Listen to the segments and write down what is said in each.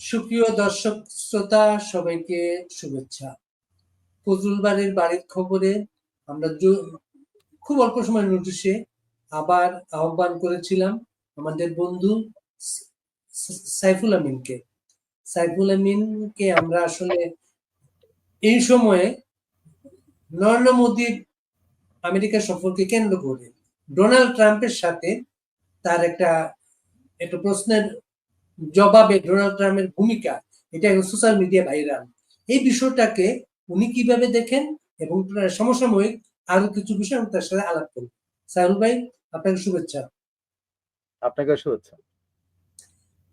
সুপ্রিয় দর্শক, শ্রোতা, সবাইকে শুভেচ্ছা। ফজলুল বাড়ির খবরে আমরা খুব অল্প সময় নোটিশে আবার আহ্বান করেছিলাম আমাদের বন্ধু সাইফুল আমিনকে। সাইফুল আমিনকে আমরা আসলে এই সময়ে নরেন্দ্র মোদীর আমেরিকা সফরকে কেন্দ্র করে ডোনাল্ড ট্রাম্পের সাথে তার একটা একটা প্রশ্নের জবাবে ডোনাল্ড ট্রাম্পের ভূমিকা এটা সোশ্যাল মিডিয়া ভাইরাল। এই বিষয়টাকে উনি কীভাবে দেখেন এবং সমসাময়িক আরও কিছু বিষয় আমি তার সাথে আলাপ করব। সাহুল ভাই আপনাকে শুভেচ্ছা। আপনাকে শুভেচ্ছা।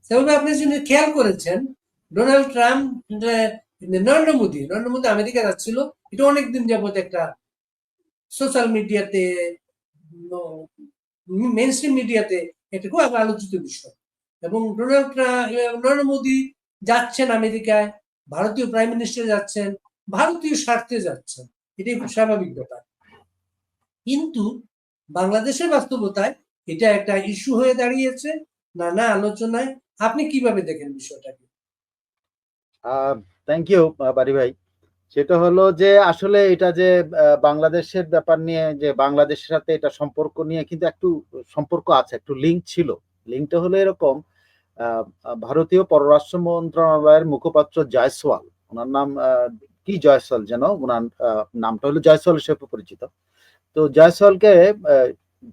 সাহুল ভাই আপনি যদি খেয়াল করেছেন Donald Trump Narendra Modi Narendra Modi America যাচ্ছিল এটা অনেকদিন যাবত একটা সোশ্যাল মিডিয়াতে মেন স্ট্রিম মিডিয়াতে এটা খুব আলোচিত বিষয়। এবং ডোনাল্ড নরেন্দ্র মোদী যাচ্ছেন আমেরিকায়, ভারতীয় প্রাইম মিনিস্টার যাচ্ছেন, ভারতীয় স্বার্থে যাচ্ছেন। এটাই খুব স্বাভাবিক ব্যাপার। কিন্তু বাংলাদেশের বাস্তবতায় এটা একটা ইস্যু হয়ে দাঁড়িয়েছে, নানা আলোচনায়। আপনি কীভাবে দেখেন বিষয়টাকে? থ্যাংক ইউ বাড়ি ভাই। সেটা হলো যে, আসলে এটা যে বাংলাদেশের ব্যাপার নিয়ে, যে, বাংলাদেশের সাথে এটা সম্পর্ক নিয়ে কিন্তু একটু সম্পর্ক আছে, একটু লিঙ্ক ছিল। লিঙ্কটা হলো এরকম ভারতীয় পররাষ্ট্র মন্ত্রণালয়ের মুখপাত্র জয়সওয়াল, ওনার নাম কি জয়সওয়াল যেন, ওনার নামটা হলো জয়সওয়াল হিসেবে পরিচিত। তো জয়সওয়ালকে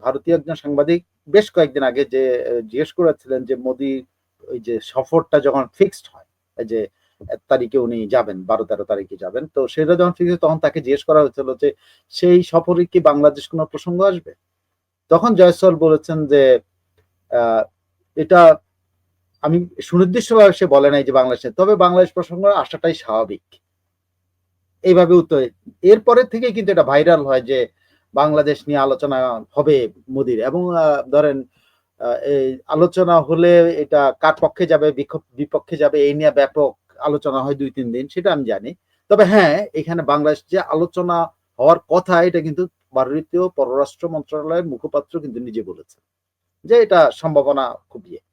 ভারতীয় একজন সাংবাদিক বেশ কয়েকদিন আগে যে জিজ্ঞেস করেছিলেন যে, মোদি, ওই যে সফরটা যখন ফিক্সড হয় যে তারিখে উনি যাবেন, বারো তেরো তারিখে যাবেন, তো সেটা যখন ফিক্স তখন তাকে জিজ্ঞেস করা হয়েছিল যে, সেই সফরে কি বাংলাদেশ কোনো প্রসঙ্গ আসবে? তখন জয়সওয়াল বলেছেন যে এটা আমি সুনির্দিষ্টভাবে সে বলে নাই যে বাংলাদেশে তবে বাংলাদেশ প্রসঙ্গ আসাটাই স্বাভাবিক। এইভাবে উত্তর এরপরে থেকে কিন্তু এটা ভাইরাল হয় যে বাংলাদেশ নিয়ে আলোচনা হবে মোদির। এবং ধরেন আলোচনা হলে এটা কার পক্ষে যাবে, বিক্ষোভ- বিপক্ষে যাবে, এই নিয়ে ব্যাপক আলোচনা হয় দুই তিন দিন, সেটা আমি জানি। তবে হ্যাঁ এখানে বাংলাদেশ যে আলোচনা হওয়ার কথা, এটা কিন্তু ভারতীয় পররাষ্ট্র মন্ত্রণালয়ের মুখপাত্র কিন্তু নিজে বলেছে যে এটা সম্ভাবনা খুব ইয়ে।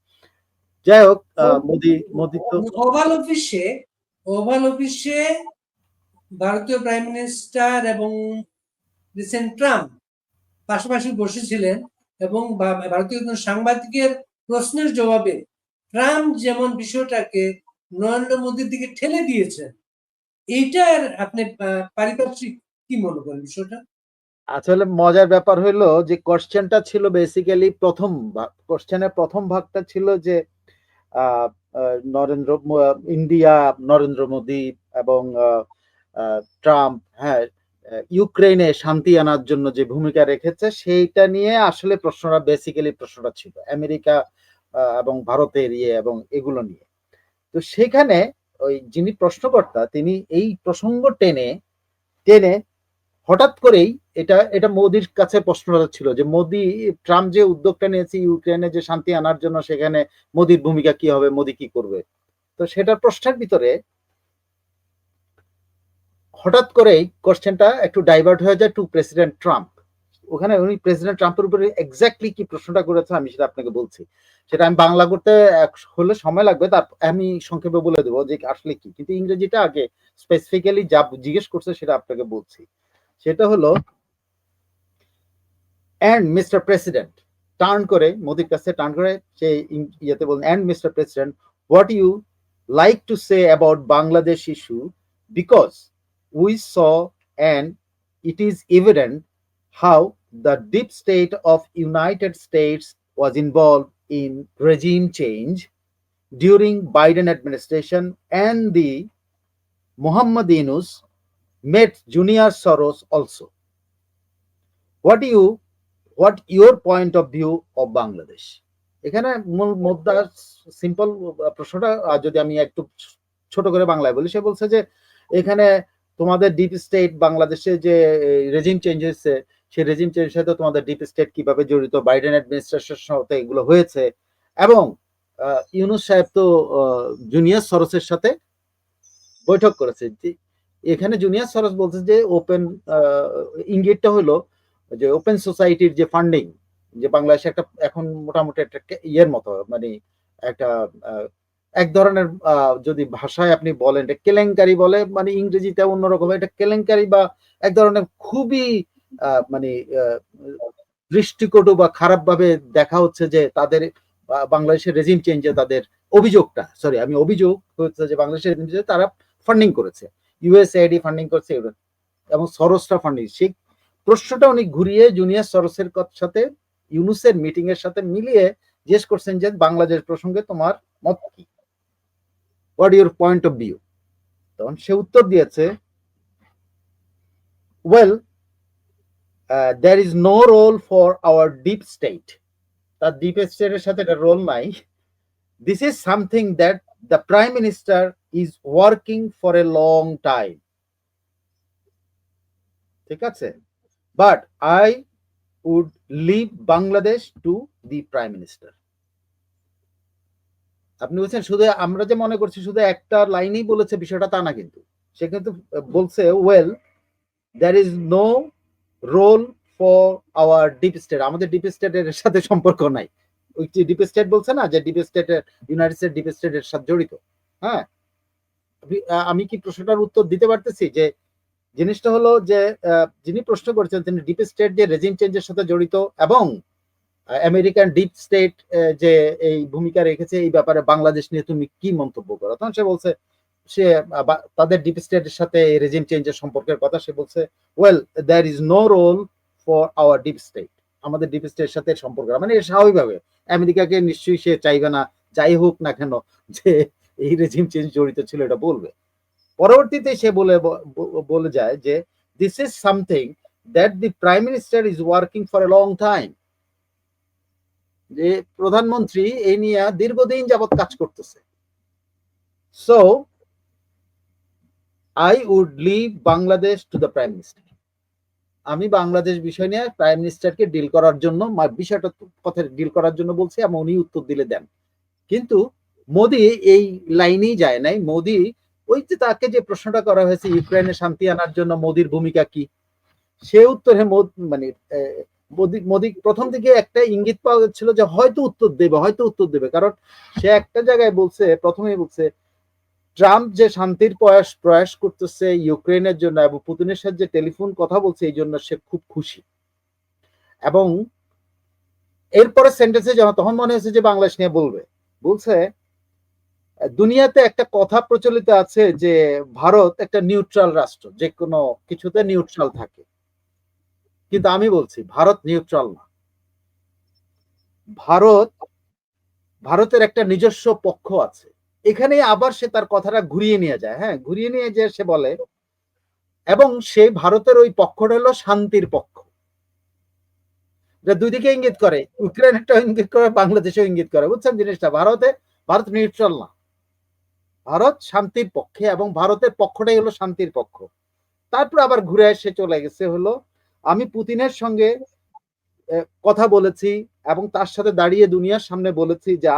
যাই হোক মোদি মোদি তো ওভাল অফিসে ওভাল অফিসে ভারতীয় প্রাইম মিনিস্টার এবং রিসেন্ট ট্রাম্প পাশাপাশি বসেছিলেন এবং ভারতীয় সাংবাদিকের প্রশ্নের জবাবে ট্রাম্প যেমন বিষয়টাকে নরেন্দ্র মোদীর দিকে ঠেলে দিয়েছেন এইটার আপনি পারিপার্শ্বিক কি মনে করেন বিষয়টা? আসলে মজার ব্যাপার হইল যে কোশ্চেনটা ছিল বেসিক্যালি প্রথম ভাগ কোশ্চেনের প্রথম ভাগটা ছিল যে নরেন্দ্র ইন্ডিয়া, নরেন্দ্র মোদী এবং ট্রাম্প হ্যাঁ ইউক্রেনে শান্তি আনার জন্য যে ভূমিকা রেখেছে সেইটা নিয়ে আসলে প্রশ্নটা বেসিক্যালি প্রশ্নটা ছিল, আমেরিকা এবং ভারতের ইয়ে এবং এগুলো নিয়ে। তো সেখানে ওই যিনি প্রশ্নকর্তা তিনি এই প্রসঙ্গ টেনে টেনে হঠাৎ করেই এটা এটা মোদির কাছে প্রশ্নটা ছিল যে মোদি, ট্রাম্প যে উদ্যোগটা নিয়েছে ইউক্রেনে যে শান্তি আনার জন্য সেখানে মোদির ভূমিকা কি হবে, মোদি কি করবে? তো সেটার প্রশ্নের ভিতরে হঠাৎ করেই কোশ্চেনটা একটু ডাইভার্ট হয়ে যায় টু প্রেসিডেন্ট ট্রাম্প। ওখানে উনি প্রেসিডেন্ট ট্রাম্পের উপরে এক্স্যাক্টলি কি প্রশ্নটা করেছে আমি সেটা আপনাকে বলছি। সেটা আমি বাংলা করতে হলে সময় লাগবে, তার, আমি সংক্ষেপে বলে দেবো যে আসলে কি। কিন্তু ইংরেজিটা আগে স্পেসিফিক্যালি যা জিজ্ঞেস করছে সেটা আপনাকে বলছি। সেটা হলো অ্যান্ড মিস্টার প্রেসিডেন্ট টার্ন করে মোদির কাছে টার্ন করে সে ইং- ইয়েতে বলেন and Mister President what you like to say about Bangladesh issue because we saw and it is evident how the deep state of United States was involved in regime change during Biden administration and the Muhammad Yunus met Junior Soros also. What do you, what your point of view of Bangladesh? এখানে মূল মুদ্রা simple প্রশ্নটা যদি আমি একটু ছোট করে বাংলায় বলি, সে বলছে যে এখানে তোমাদের ডিপ স্টেট বাংলাদেশে যে রেজিম চেঞ্জ হয়েছে, সেই রেজিম চেঞ্জের সাথে তোমাদের ডিপ স্টেট কীভাবে জড়িত বাইডেন অ্যাডমিনিস্ট্রেশন সাথে এগুলো হয়েছে, এবং ইউনুস সাহেব তো জুনিয়র সরসের সাথে বৈঠক করেছে এখানে জুনিয়ার সরস বলছে যে ওপেন ইঙ্গিতটা হলো যে ওপেন সোসাইটির যে ফান্ডিং যে বাংলাদেশে একটা এখন মোটামুটি একটা ইয়ের মতো মানে একটা এক ধরনের যদি ভাষায় আপনি বলেন, এটা কেলেঙ্কারি বলে মানে ইংরেজিতে অন্যরকম, এটা কেলেঙ্কারি বা এক ধরনের খুবই মানে দৃষ্টিকটু বা খারাপ ভাবে দেখা হচ্ছে যে তাদের বাংলাদেশের রেজিম চেঞ্জে তাদের অভিযোগটা সরি আমি অভিযোগ হচ্ছে যে বাংলাদেশের রেজিম তারা ফান্ডিং করেছে। ইউএসএআইডি ফান্ডিং করছে। এবং সরসটা ফান্ডিং সেই প্রশ্নটা উনি ঘুরিয়ে জুনিয়র সরসের সাথে ইউনুসের মিটিং এর সাথে মিলিয়ে জিজ্ঞেস করছেন যে, বাংলাদেশ প্রসঙ্গে তোমার মত কি? What your point of view তখন সে উত্তর দিয়েছে well there is no role for our deep state তার ডিপ স্টেটের সাথে একটা রোল নাই। This is something that the prime minister is working for a long time ঠিক আছে? But I would leave Bangladesh to the prime minister আপনি বলছেন, শুধু আমরা যে মনে করছি, শুধু একটা লাইনেই বলেছে বিষয়টা, তা না কিন্তু। সে কিন্তু বলছে well there is no role for our deep state আমাদের ডিপ স্টেটের সাথে সম্পর্ক নাই। ওই ডিপ স্টেট বলছে না, যে ডিপ স্টেটের ইউনাইটেড স্টেট ডিপ স্টেটের সাথে জড়িত। হ্যাঁ? আমি কি প্রশ্নটার উত্তর দিতে পারতেছি? যে জিনিসটা হলো যে যিনি প্রশ্ন করেছেন তিনি ডিপ স্টেট যে রেজিম চেঞ্জের সাথে জড়িত এবং আমেরিকান ডিপ স্টেট যে এই ভূমিকা রেখেছে এই ব্যাপারে বাংলাদেশ নিয়ে তুমি কি মন্তব্য করো? তখন সে বলছে, সে তাদের ডিপ স্টেটের সাথে এই রেজিম চেঞ্জের সম্পর্কের কথা সে বলছে well there is no role for our deep state আমাদের ডিপ স্টেটের সাথে সম্পর্ক মানে স্বাভাবিকভাবে। আমেরিকাকে নিশ্চয়ই সে চাইবে না, যাই হোক না কেন, যে এই রেজিম চেঞ্জ জড়িত ছিল, এটা বলবে। পরবর্তীতে সে বলে বলে যায় যে this is something that the prime minister is working for a long time যে, প্রধানমন্ত্রী এই নিয়ে দীর্ঘদিন যাবত কাজ করতেছে। So I would leave Bangladesh to the prime minister আমি বাংলাদেশ বিষয় নিয়ে প্রাইম মিনিস্টারকে ডিল করার জন্য বিষয়টা কথা ডিল করার জন্য বলছি এবং উনি উত্তর দিলে দেন। কিন্তু মোদি এই লাইনেই যায় নাই। মোদি, ওই যে তাকে যে প্রশ্নটা করা হয়েছে ইউক্রেনে শান্তি আনার জন্য মোদির ভূমিকা কি? সে উত্তরে মানে মোদি প্রথম দিকে একটা ইঙ্গিত পাওয়া যাচ্ছিল যে হয়তো উত্তর দেবে, হয়তো উত্তর দেবে। কারণ সে একটা জায়গায় বলছে, প্রথমেই বলছে, ট্রাম্প যে শান্তির প্রয়াস প্রয়াস করতেছে ইউক্রেনের জন্য এবং পুতিনের সাথে যে টেলিফোন কথা বলছে, এই জন্য সে খুব খুশি। এবং এরপরে সেন্টেন্সে যখন তখন মনে হয়েছে যে বাংলাদেশ নিয়ে বলবে। বলছে দুনিয়াতে একটা কথা প্রচলিত আছে যে ভারত একটা নিউট্রাল রাষ্ট্র, যে কোনো কিছুতে নিউট্রাল থাকে। কিন্তু আমি বলছি, ভারত নিউট্রাল না। ভারত, ভারতের একটা নিজস্ব পক্ষ আছে। এখানে আবার সে তার কথাটা ঘুরিয়ে নিয়ে যায় হ্যাঁ? ঘুরিয়ে নিয়ে যে সে বলে, এবং সে ভারতের ওই পক্ষটা হলো শান্তির পক্ষ। এটা দুই দিকে ইঙ্গিত করে। ইউক্রেন একটা ইঙ্গিত করে, বাংলাদেশেও ইঙ্গিত করে। বুঝছেন জিনিসটা? ভারতে, ভারত নিউট্রাল না। ভারত শান্তির পক্ষে এবং ভারতের পক্ষটাই হলো শান্তির পক্ষ। তারপর আবার ঘুরে এসে চলে গেছে হলো, আমি পুতিনের সঙ্গে কথা বলেছি এবং তার সাথে দাঁড়িয়ে দুনিয়ার সামনে বলেছি যে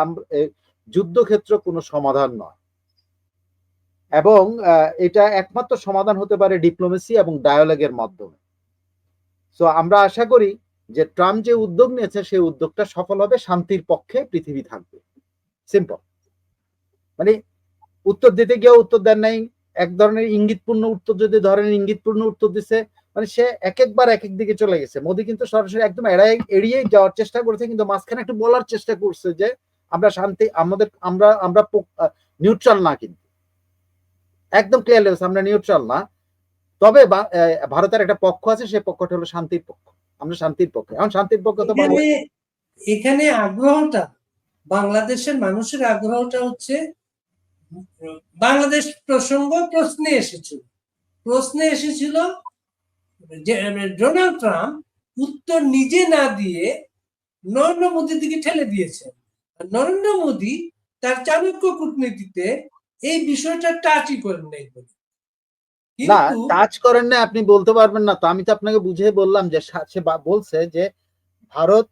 যুদ্ধক্ষেত্র কোনো সমাধান নয়। এবং এটা একমাত্র সমাধান হতে পারে ডিপ্লোমেসি এবং ডায়ালগের মাধ্যমে। সো, আমরা আশা করি যে ট্রাম্প যে উদ্যোগ নিয়েছে, সেই উদ্যোগটা সফল হবে, শান্তির পক্ষে পৃথিবী থাকবে। সিম্পল। মানে উত্তর দিতে গিয়ে উত্তর দেন নাই। এক ধরনের ইঙ্গিতপূর্ণ উত্তর যদি ধরেন, ইঙ্গিতপূর্ণ উত্তর দিছে মানে সে এক একবার এক এক দিকে চলে গেছে। মোদি কিন্তু সরাসরি একদম এড়াই এড়িয়ে যাওয়ার চেষ্টা করেছে, কিন্তু মাঝখানে একটু বলার চেষ্টা করছে যে, আমরা শান্তি, আমাদের, আমরা আমরা নিউট্রাল না কিন্তু। একদম ক্লিয়ার হয়েছে আমরা নিউট্রাল না। তবে ভারতের একটা পক্ষ আছে, সেই পক্ষটা হলো শান্তির পক্ষ। আমরা শান্তির পক্ষে। এখন শান্তির পক্ষ তো এখানে আগ্রহটা, বাংলাদেশের মানুষের আগ্রহটা হচ্ছে বাংলাদেশ প্রসঙ্গ প্রশ্নে এসেছিল। প্রশ্নে এসেছিল ডোনাল্ড ট্রাম্প উত্তর নিজে না দিয়ে নরেন্দ্র মোদীর দিকে ঠেলে দিয়েছেন নরেন্দ্র মোদী তার চাণক্য কূটনীতিতে এই বিষয়টা টাচই করেন নাই বলে। না টাচ করেন না আপনি বলতে পারবেন না তো। আমি তো আপনাকে বুঝিয়ে বললাম যে সা- বলছে যে ভারত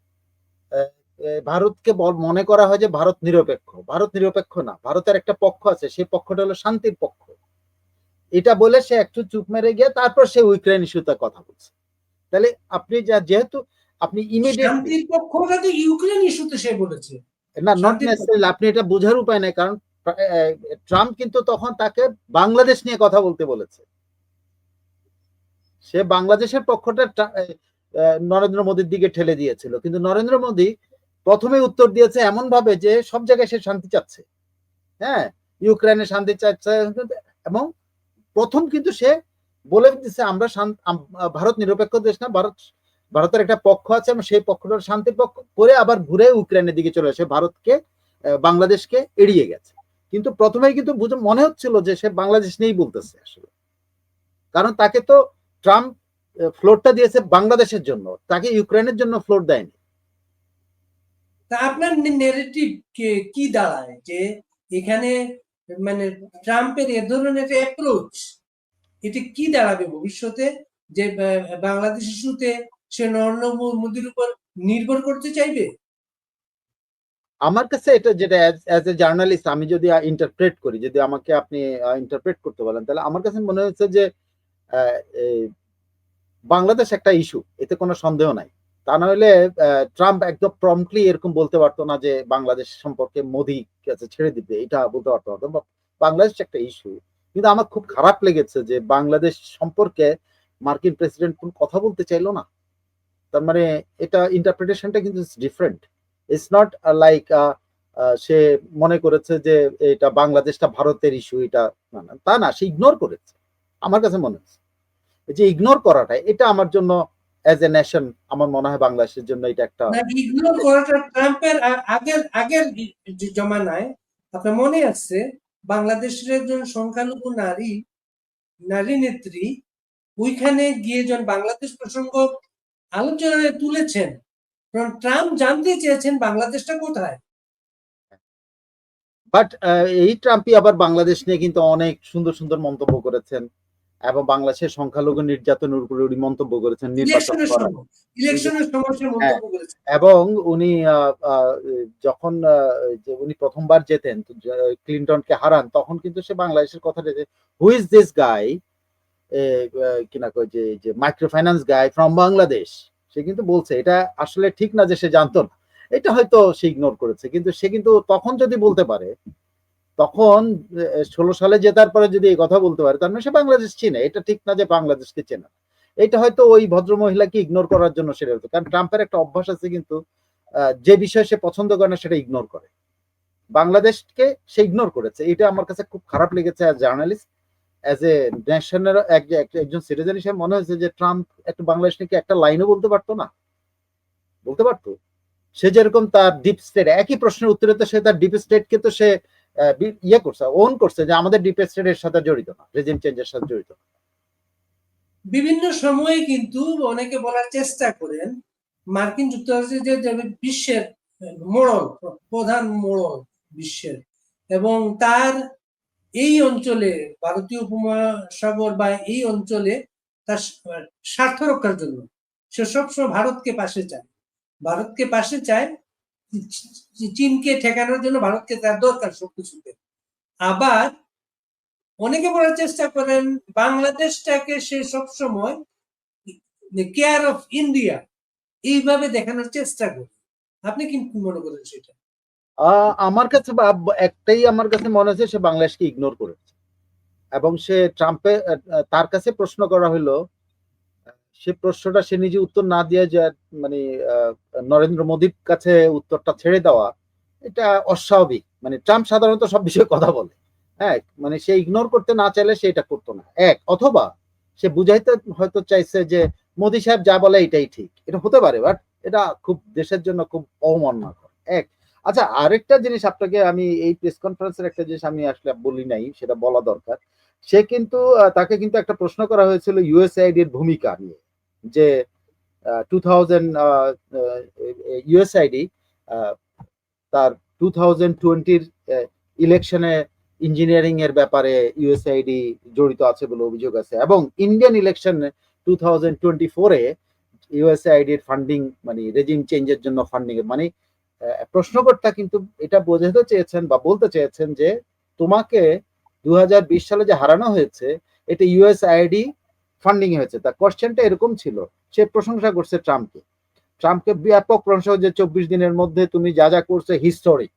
ভারতকে মনে করা হয় যে ভারত নিরপেক্ষ। ভারত নিরপেক্ষ না ভারতের একটা পক্ষ আছে সেই পক্ষটা হলো শান্তির পক্ষ। এটা বলে সে একটু চুপ মেরে গিয়ে তারপর সে ইউক্রেন ইস্যুতে কথা বলছে। তাহলে আপনি যা যেহেতু আপনি ইমিডিয়েট শান্তির পক্ষটা তো ইউক্রেন ইস্যুতে সে বলেছে। না নট নেসেসারি আপনি এটা বোঝার উপায় নাই কারণ ট্রাম্প কিন্তু তখন তাকে বাংলাদেশ নিয়ে কথা বলতে বলেছে। সে বাংলাদেশের পক্ষটা নরেন্দ্র মোদীর দিকে ঠেলে দিয়েছিল। কিন্তু নরেন্দ্র মোদী প্রথমে উত্তর দিয়েছে এমন ভাবে যে সব জায়গায় সে শান্তি চাচ্ছে। হ্যাঁ ইউক্রেনে শান্তি চাচ্ছে এবং প্রথম কিন্তু সে বলে দিচ্ছে আমরা ভারত নিরপেক্ষ দেশ না, ভারত, ভারতের একটা পক্ষ আছে এবং সেই পক্ষটার শান্তির পক্ষ করে আবার ঘুরে ইউক্রেনের দিকে চলে আসে ভারতকে বাংলাদেশকে এড়িয়ে গেছে। কিন্তু প্রথমেই কিন্তু বুঝে, মনে হচ্ছিল যে সে বাংলাদেশ নিয়েই বলতেছে আসলে। কারণ তাকে তো ট্রাম্প ফ্লোরটা দিয়েছে বাংলাদেশের জন্য, তাকে ইউক্রেনের জন্য ফ্লোর দেয়নি। তা আপনার নেগেটিভ কি দাঁড়ায়? যে এখানে মানে ট্রাম্পের এ ধরনের অ্যাপ্রোচ এটা কি দাঁড়াবে ভবিষ্যতে? যে বাংলাদেশ ইস্যুতে সে নরেন্দ্র মোদীর উপর নির্ভর করতে চাইবে? আমার কাছে এটা যেটা অ্যাজ এ জার্নালিস্ট আমি যদি ইন্টারপ্রেট করি, যদি আমাকে আপনি ইন্টারপ্রেট করতে বলেন, তাহলে আমার কাছে মনে হচ্ছে যে বাংলাদেশ একটা ইস্যু এতে কোনো সন্দেহ নাই। তা না হলে আহ, ট্রাম্প একদম প্রম্পটলি এরকম বলতে পারতো না যে বাংলাদেশ সম্পর্কে মোদি কাছে ছেড়ে দিবে এটা বলতে পারতো না। বাংলাদেশ একটা ইস্যু কিন্তু আমার খুব খারাপ লেগেছে যে বাংলাদেশ সম্পর্কে মার্কিন প্রেসিডেন্ট কোন কথা বলতে চাইলো না। তার মানে এটা ইন্টারপ্রিটেশনটা কিন্তু ডিফারেন্ট ইটস নট লাইক সে মনে করেছে যে এটা বাংলাদেশটা ভারতের ইস্যু এটা না না তা না সে ইগনোর করেছে। আমার কাছে মনে হচ্ছে। যে ইগনোর করাটা এটা আমার জন্য অ্যাজ এ নেশন আমার মনে হয় বাংলাদেশের জন্য এটা একটা করাটা ট্রাম্পের আগের আগের জমানায় আপনার মনে আছে বাংলাদেশের একজন সংখ্যালঘু নারী নারী নেত্রী ওইখানে গিয়ে যখন বাংলাদেশ প্রসঙ্গ আলোচনায় তুলেছেন কারণ ট্রাম্প জানতে চেয়েছেন বাংলাদেশটা কোথায়। বাট এই ট্রাম্পই আবার বাংলাদেশ নিয়ে কিন্তু অনেক সুন্দর সুন্দর মন্তব্য করেছেন। এবং বাংলাদেশের সংখ্যালঘু নির্যাতনের উপরে উনি মন্তব্য করেছেন নির্বাচন করেছেন এবং উনি যখন যে উনি প্রথমবার যেতেন ক্লিন্টনকে হারান তখন কিন্তু সে বাংলাদেশের কথা হু ইজ দিস গাই কিনা কয় যে যে micro finance guy from Bangladesh সে কিন্তু বলছে এটা আসলে ঠিক না যে সে জানতো না। এটা হয়তো সে ইগনোর করেছে কিন্তু সে কিন্তু তখন যদি বলতে পারে তখন ষোলো সালে জেতার পরে যদি এই কথা বলতে পারে, তার মানে সে বাংলাদেশ চিনে। এটা ঠিক না যে বাংলাদেশকে চেনে। এটা হয়তো ওই ভদ্র মহিলাকে ইগনোর করার জন্য সেটা হতো। কারণ ট্রাম্পের একটা অভ্যাস আছে কিন্তু যে বিষয় সে পছন্দ করে না সেটা ইগনোর করে। বাংলাদেশকে সে ইগনোর করেছে। এটা আমার কাছে খুব খারাপ লেগেছে অ্যাজ জার্নালিস্ট অ্যাজ এ ন্যাশনের একজন সিটিজেন হিসেবে মনে হয়েছে যে ট্রাম্প একটু বাংলাদেশ নিয়ে একটা লাইনও বলতে পারতো না? বলতে পারতো? সে যেরকম তার ডিপ স্টেট একই প্রশ্নের উত্তরে তো সে তার ডিপ স্টেটকে তো সে ইয়ে করছে ওন করছে যে আমাদের ডিপ স্টেটের সাথে জড়িত না রেজিম চেঞ্জের সাথে জড়িত। বিভিন্ন সময়ে কিন্তু অনেকে বলার চেষ্টা করেন, মার্কিন যুক্তরাষ্ট্রের যে বিশ্বের মোড়ল, প্রধান মোড়ল বিশ্বের, এবং তার এই অঞ্চলে ভারতীয় উপমহাসাগর বা এই অঞ্চলে তার স্বার্থ রক্ষার জন্য সে সবসময় ভারতকে পাশে চায় ভারতকে পাশে চায় চীনকে ঠেকানোর জন্য ভারতকে তার দরকার সবকিছুতে আবার অনেকে বলার চেষ্টা করেন বাংলাদেশটাকে সে সবসময় কেয়ার অফ ইন্ডিয়া এইভাবে দেখানোর চেষ্টা করে আপনি কি মনে করেন সেটা আমার কাছে একটাই আমার কাছে মনে হচ্ছে সে বাংলাদেশকে ইগনোর করেছে এবং সে ট্রাম্পে তার কাছে প্রশ্ন করা হলো সে প্রশ্নটা সে নিজে উত্তর না দিয়ে যে মানে নরেন্দ্র মোদীর কাছে উত্তরটা ছেড়ে দেওয়া, এটা অস্বাভাবিক। মানে ট্রাম্প সাধারণত সব বিষয়ে কথা বলে। হ্যাঁ মানে সে ইগনোর করতে না চাইলে সে এটা করতো না। এক, অথবা সে বুঝাইতে হয়তো চাইছে যে, মোদী সাহেব যা বলে এটাই ঠিক। এটা হতে পারে বাট এটা খুব দেশের জন্য খুব অবমাননাকর। এক আচ্ছা আরেকটা জিনিস আপনাকে আমি এই প্রেস কনফারেন্সের একটা জিনিস আমি আসলে বলি নাই, সেটা বলা দরকার। সে কিন্তু তাকে কিন্তু একটা প্রশ্ন করা হয়েছিল ইউএসআইডি এর ভূমিকা নিয়ে। যে টু থাউজেন্ড ইউএসআইডি তার টু থাউজেন্ড টোয়েন্টির ইলেকশনে ইঞ্জিনিয়ারিং এর ব্যাপারে ইউএসআইডি জড়িত আছে বলে অভিযোগ আছে। এবং Indian election two thousand twenty ফোরে ইউএসআইডির ফান্ডিং মানে রেজিম চেঞ্জের জন্য ফান্ডিং মানে প্রশ্নকর্তা কিন্তু এটা বোঝাতে চেয়েছেন বা বলতে চেয়েছেন যে, তোমাকে দু হাজার বিশ সালে যে হারানো হয়েছে, এটা ইউএসআইডি ফান্ডিং হয়েছে। তা কোশ্চেনটা এরকম ছিল, সে প্রশংসা করছে ট্রাম্পকে। ট্রাম্পকে ব্যাপক প্রশংসা যে চব্বিশ দিনের মধ্যে তুমি যা যা করছ হিস্টোরিক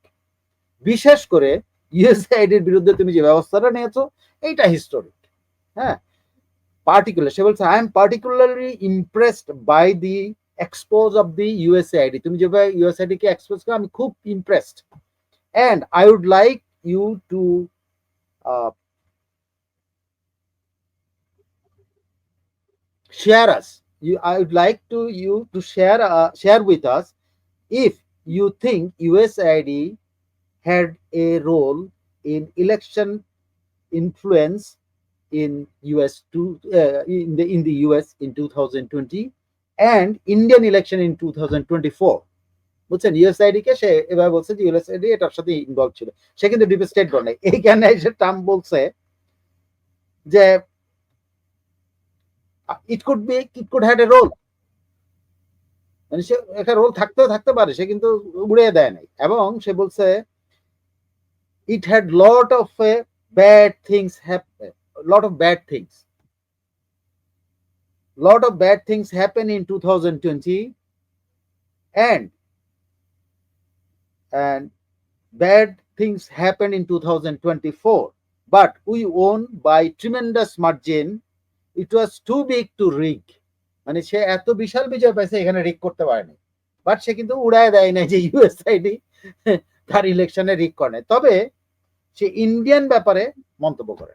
বিশেষ করে ইউএসআইডির বিরুদ্ধে তুমি যে ব্যবস্থাটা নিয়েছো, এইটা হিস্টোরিক হ্যাঁ? পার্টিকুলার সে বলছে I am particularly impressed by the expose of the USAID তুমি যেভাবে ইউএসআইডি কে এক্সপোজ করো, আমি খুব impressed and I would like you to share us you i would like to you to share uh, share with us if you think usaid had a role in election influence in us to uh, in the in the us in 2020 and indian election in 2024 বুঝছেন USAID কে সে এবার বলছে যে USAID এটার সাথে involve ছিল সে কিন্তু deep state বলে এইখানে এসে ট্রাম্প বলছে যে it could be it could had a role মানে সে একটা রোল থাকতেও থাকতে পারে, সে কিন্তু উড়িয়ে দেয় নাই। এবং সে বলছে it had lot of bad things lot of bad things lot of bad things happen in 2020 and and bad things happen in 2024 but we won by tremendous margin it was too big to rig. মানে সে এত বিশাল বিজয় পাইছে এখানে রিক করতে পারেনি। But সে কিন্তু উড়ায় দেয় না যে ইউএসআইডি তার ইলেকশনে রিক করে নাই। তবে সে ইন্ডিয়ান ব্যাপারে মন্তব্য করে।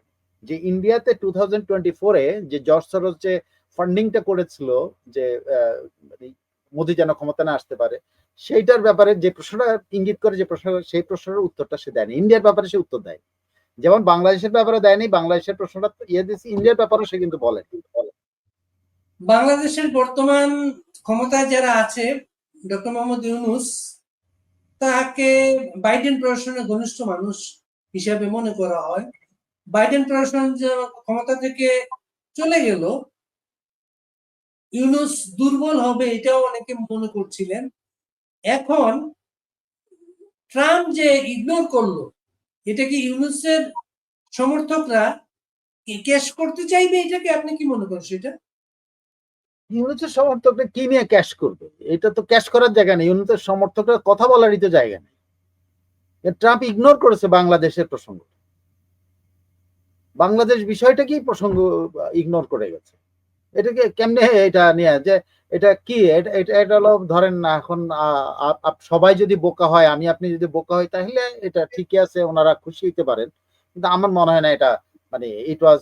যে ইন্ডিয়াতে টু থাউজেন্ড টোয়েন্টি ফোরে যে জর্জ সরোজ যে ফান্ডিংটা করেছিল, যে মানে মোদি যেন ক্ষমতা না আসতে পারে, সেইটার ব্যাপারে যে প্রশ্নটা ইঙ্গিত করে যে প্রশ্ন সেই প্রশ্নের উত্তরটা সে দেয়নি। ইন্ডিয়ার ব্যাপারে সে উত্তর দেয় যেমন বাংলাদেশের ব্যাপারে দেয়নি, বাংলাদেশের প্রশ্নটা ইয়ে দিয়েছে, ইন্ডিয়ার ব্যাপারে সে কিন্তু বলে। বাংলাদেশের বর্তমান ক্ষমতায় যারা আছে, ডক্টর মোহাম্মদ ইউনুস, তাকে বাইডেন প্রশাসনের ঘনিষ্ঠ মানুষ হিসাবে মনে করা হয়। বাইডেন প্রশাসন ক্ষমতা থেকে চলে গেল, ইউনুস দুর্বল হবে এটাও অনেকে মনে করছিলেন। এখন ট্রাম্প যে ইগনোর করল এটা কি ইউনুসের সমর্থকরা ক্যাশ করতে চাইবে? এটাকে আপনি কি মনে করেন সেটা? ইউনুসের সমর্থকরা কি নিয়ে ক্যাশ করবে? এটা তো ক্যাশ করার জায়গা নেই। ইউনুসের সমর্থকরা কথা বলারই তো জায়গা নেই। ট্রাম্প ইগনোর করেছে বাংলাদেশের প্রসঙ্গ। বাংলাদেশ বিষয়টাকেই প্রসঙ্গ ইগনোর করে গেছে। এটাকে কেমনে এটা নিয়ে? যে এটা কি? এটা হলো ধরেন না এখন সবাই যদি বোকা হয় আমি আপনি যদি বোকা হয় তাহলে এটা ঠিকই আছে ওনারা খুশি হইতে পারেন। কিন্তু আমার মনে হয় না এটা মানে it was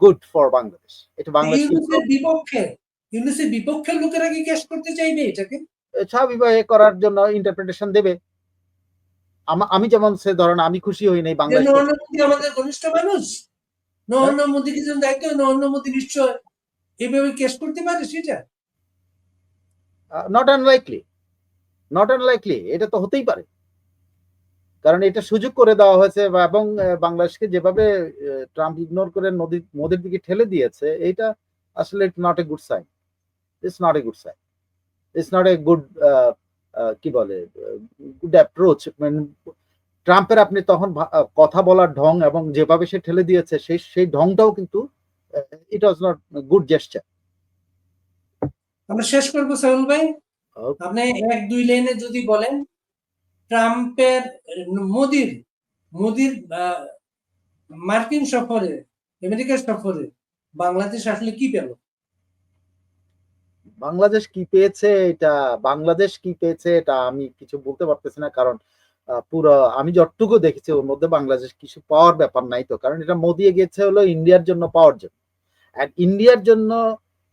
good for Bangladesh এটা বাংলাদেশ বিপক্ষে ইউনুসের বিপক্ষের লোকেরা কি ক্যাশ করতে চাইবে এটাকে? স্বাভাবিক করার জন্য ইন্টারপ্রিটেশন দেবে। আমা- আমি যেমন সে ধরেন আমি খুশি হই নাই বাংলাদেশ আমাদের ঘনিষ্ঠ মানুষ। নরেন্দ্র মোদী কিছু দায়িত্ব নরেন্দ্র মোদী নিশ্চয় এইভাবে ক্যাশ করতে পারে সেটা? নট আনলাইকলি নট আনলাইকলি এটা তো হতেই পারে। কারণ এটা সুযোগ করে দেওয়া হয়েছে এবং বাংলাদেশকে যেভাবে ট্রাম্প ইগনোর করে নদী, মোদের দিকে ঠেলে দিয়েছে এটা আসলে it's not a good sign it's not a good sign it's not a good কি বলে গুড অ্যাপ্রোচ ট্রাম্পের আপনি তখন কথা বলার ঢং এবং যেভাবে সে ঠেলে দিয়েছে, সেই সেই ঢংটাও কিন্তু it was not good gesture আমরা শেষ করব সাহুল ভাই। আপনি এক দুই লাইনে যদি বলেন ট্রাম্পের মোদির মোদির মার্কিন সফরে আমেরিকার সফরে বাংলাদেশ আসলে কি পেল? বাংলাদেশ কি পেয়েছে এটা বাংলাদেশ কি পেয়েছে এটা আমি কিছু বলতে পারতেছি না কারণ পুরো আমি যতটুকু দেখেছি ওর মধ্যে বাংলাদেশ কিছু পাওয়ার ব্যাপার নাই তো। কারণ এটা মোদি গেছে হলো ইন্ডিয়ার জন্য পাওয়ার জন্য। আর ইন্ডিয়ার জন্য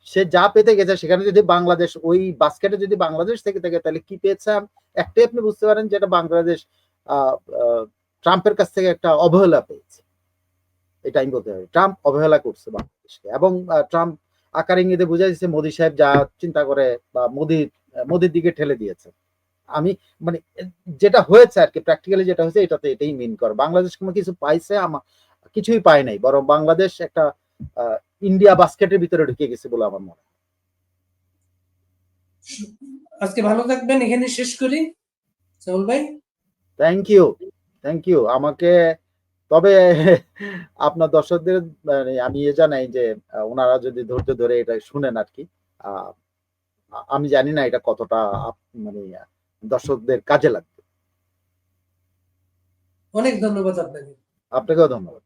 সে যা পেতে গেছে, সেখানে যদি বাংলাদেশ, ওই বাস্কেটে যদি বাংলাদেশ থেকে থাকে, তাহলে কি পেয়েছে? একটাই আপনি বুঝতে পারেন যেটা বাংলাদেশ ট্রাম্পের কাছ থেকে একটা অবহেলা পেয়েছে। এটা আমি বলতে পারি। ট্রাম্প অবহেলা করছে বাংলাদেশকে। এবং ট্রাম্প আকার ইঙ্গিতে বোঝা যাচ্ছে মোদী সাহেব যা চিন্তা করে বা মোদি, মোদির দিকে ঠেলে দিয়েছে। আমি মানে যেটা হয়েছে আর কি প্র্যাকটিক্যালি যেটা হয়েছে, এটাতে এটাই মিন করে। বাংলাদেশ কোনো কিছু পাইছে আমার কিছুই পায় নাই। বরং বাংলাদেশ একটা ইন্ডিয়া বাস্কেটের ভিতরে ঢুকে গেছে বলে আমার মনে আজকে ভালো থাকবেন এখানে শেষ করি। সাহুল ভাই। থ্যাংক ইউ থ্যাংক ইউ আমাকে তবে আপনার দর্শকদের মানে আমি এ জানাই যে ওনারা যদি ধৈর্য ধরে এটা শুনেন আর কি আহ, আমি জানি না এটা কতটা মানে দর্শকদের কাজে লাগবে। অনেক ধন্যবাদ আপনাকে। আপনাকেও ধন্যবাদ।